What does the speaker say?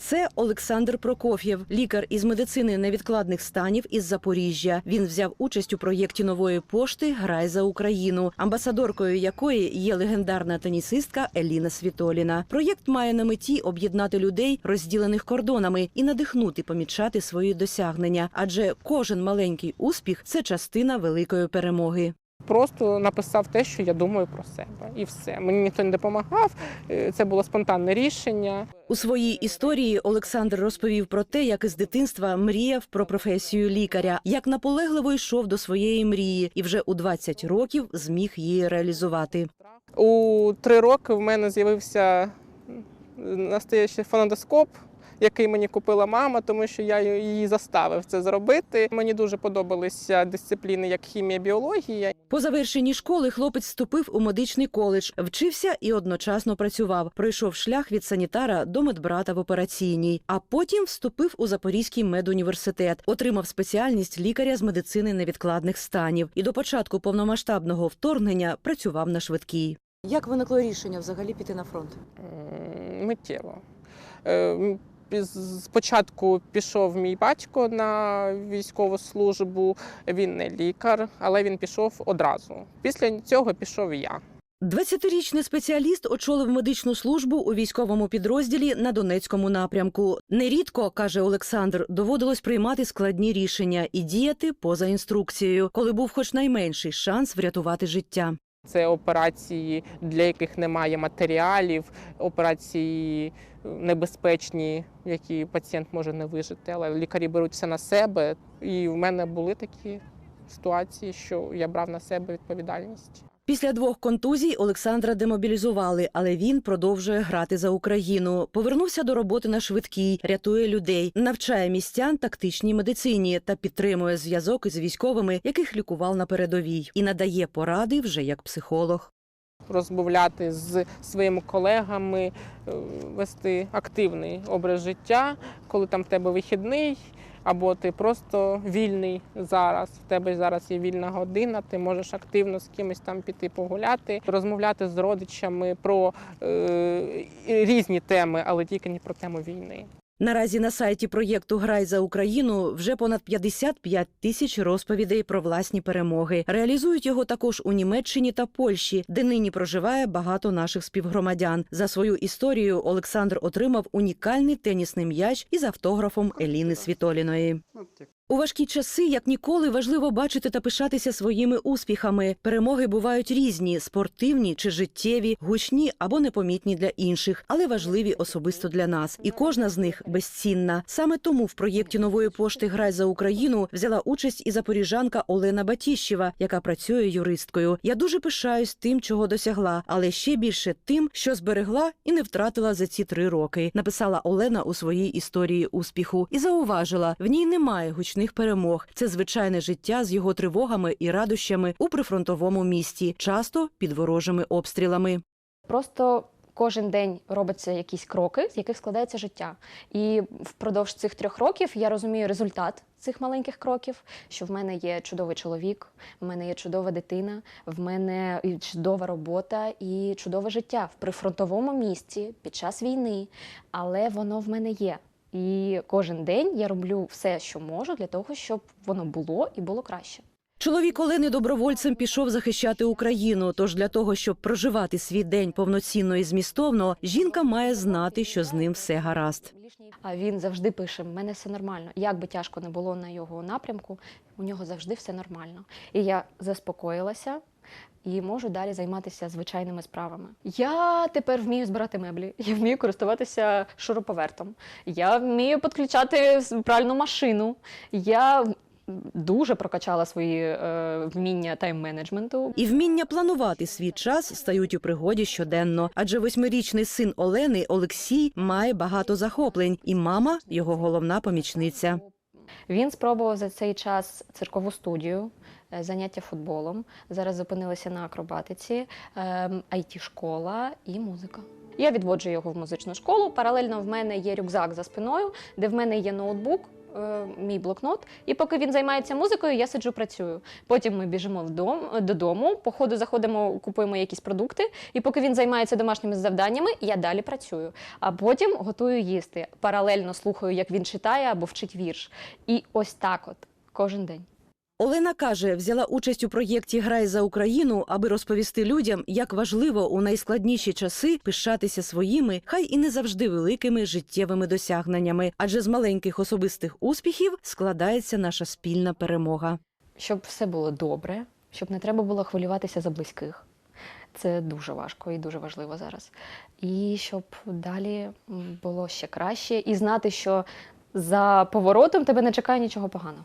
Це Олександр Прокоф'єв, лікар із медицини невідкладних станів із Запоріжжя. Він взяв участь у проєкті нової пошти Грай за Україну, амбасадоркою якої є легендарна тенісистка Еліна Світоліна. Проєкт має на меті об'єднати людей, розділених кордонами, і надихнути помічати свої досягнення. Адже кожен маленький успіх це частина великої перемоги. Просто написав те, що я думаю про себе, і все. Мені ніхто не допомагав. е, Це було спонтанне рішення. У своїй історії Олександр розповів про те, як із дитинства мріяв про професію лікаря, як наполегливо йшов до своєї мрії, і вже у 20 років зміг її реалізувати. У три роки в мене з'явився настоящий фонендоскоп, який мені купила мама, тому що я її заставив це зробити. Мені дуже подобалися дисципліни, як хімія, біологія. По завершенні школи хлопець вступив у медичний коледж, вчився і одночасно працював. Пройшов шлях від санітара до медбрата в операційній, а потім вступив у Запорізький медуніверситет, отримав спеціальність лікаря з медицини невідкладних станів і до початку повномасштабного вторгнення працював на швидкій. Як виникло рішення взагалі піти на фронт? Миттєво. Спочатку пішов мій батько на військову службу. Він не лікар, але він пішов одразу. Після цього пішов я. 20-річний спеціаліст очолив медичну службу у військовому підрозділі на Донецькому напрямку. Нерідко, каже Олександр, доводилось приймати складні рішення і діяти поза інструкцією, коли був хоч найменший шанс врятувати життя. Це операції, для яких немає матеріалів, операції е, небезпечні, які пацієнт може не вижити, але лікарі беруть все на себе. І в мене були такі ситуації, що я брав на себе відповідальність. Після двох контузій Олександра демобілізували, але він продовжує грати за Україну. Повернувся до роботи на швидкій, рятує людей, навчає містян тактичній медицині та підтримує зв'язок із військовими, яких лікував на передовій, і надає поради вже як психолог. розмовляти з своїми колегами, е, вести активний образ життя, коли там в тебе вихідний, або ти просто вільний зараз. В тебе зараз є вільна година, ти можеш активно з кимось там піти погуляти, розмовляти з родичами про е, різні теми, але тільки не про тему війни. Наразі на сайті проєкту Грай за Україну вже понад 55 тисяч розповідей про власні перемоги. Реалізують його також у Німеччині та Польщі, де нині проживає багато наших співгромадян. За свою історію Олександр отримав унікальний тенісний м'яч із автографом Еліни Світоліної. У важкі часи, як ніколи, важливо бачити та пишатися своїми успіхами. Перемоги бувають різні: спортивні чи життєві, гучні або непомітні для інших, але важливі особисто для нас. І кожна з них безцінна. Саме тому в проєкті нової пошти Грай за Україну взяла участь і запоріжанка Олена Батіщева, яка працює юристкою. Я дуже пишаюсь тим, чого досягла, але ще більше тим, що зберегла і не втратила за ці три роки. Написала Олена у своїй історії успіху і зауважила: в ній немає гучних перемог. Це звичайне життя з його тривогами і радощами у прифронтовому місті, часто під ворожими обстрілами. Просто кожен день робляться якісь кроки, з яких складається життя. І впродовж цих трьох років я розумію результат цих маленьких кроків, що в мене є чудовий чоловік, в мене є чудова дитина, в мене чудова робота і чудове життя в прифронтовому місті під час війни, але воно в мене є. І кожен день я роблю все, що можу, для того, щоб воно було і було краще. Чоловік Олени добровольцем пішов захищати Україну. Тож для того, щоб проживати свій день повноцінно і змістовно, жінка має знати, що з ним все гаразд. А він завжди пише: в мене все нормально. Як би тяжко не було на його напрямку, у нього завжди все нормально. І я заспокоїлася. І можу далі займатися звичайними справами. Я тепер вмію збирати меблі, я вмію користуватися шуруповертом, я вмію підключати пральну машину. Я дуже прокачала свої е, вміння тайм-менеджменту. І вміння планувати свій час стають у пригоді щоденно. Адже восьмирічний син Олени Олексій має багато захоплень, і мама його головна помічниця. Він спробував за цей час циркову студію, заняття футболом. Зараз зупинилися на акробатиці, it школа і музика. Я відводжу його в музичну школу. Паралельно в мене є рюкзак за спиною, де в мене є ноутбук, е, мій блокнот, і поки він займається музикою, я сиджу працюю. Потім ми біжимо вдом, додому, по ходу заходимо, купуємо якісь продукти, і поки він займається домашніми завданнями, я далі працюю. А потім готую їсти. Паралельно слухаю, як він читає або вчить вірш. І ось так от кожен день. Олена каже, взяла участь у проєкті Грай за Україну, аби розповісти людям, як важливо у найскладніші часи пишатися своїми, хай і не завжди великими життєвими досягненнями, адже з маленьких особистих успіхів складається наша спільна перемога. Щоб все було добре, щоб не треба було хвилюватися за близьких. Це дуже важко і дуже важливо зараз. І щоб далі було ще краще, і знати, що за поворотом тебе не чекає нічого поганого.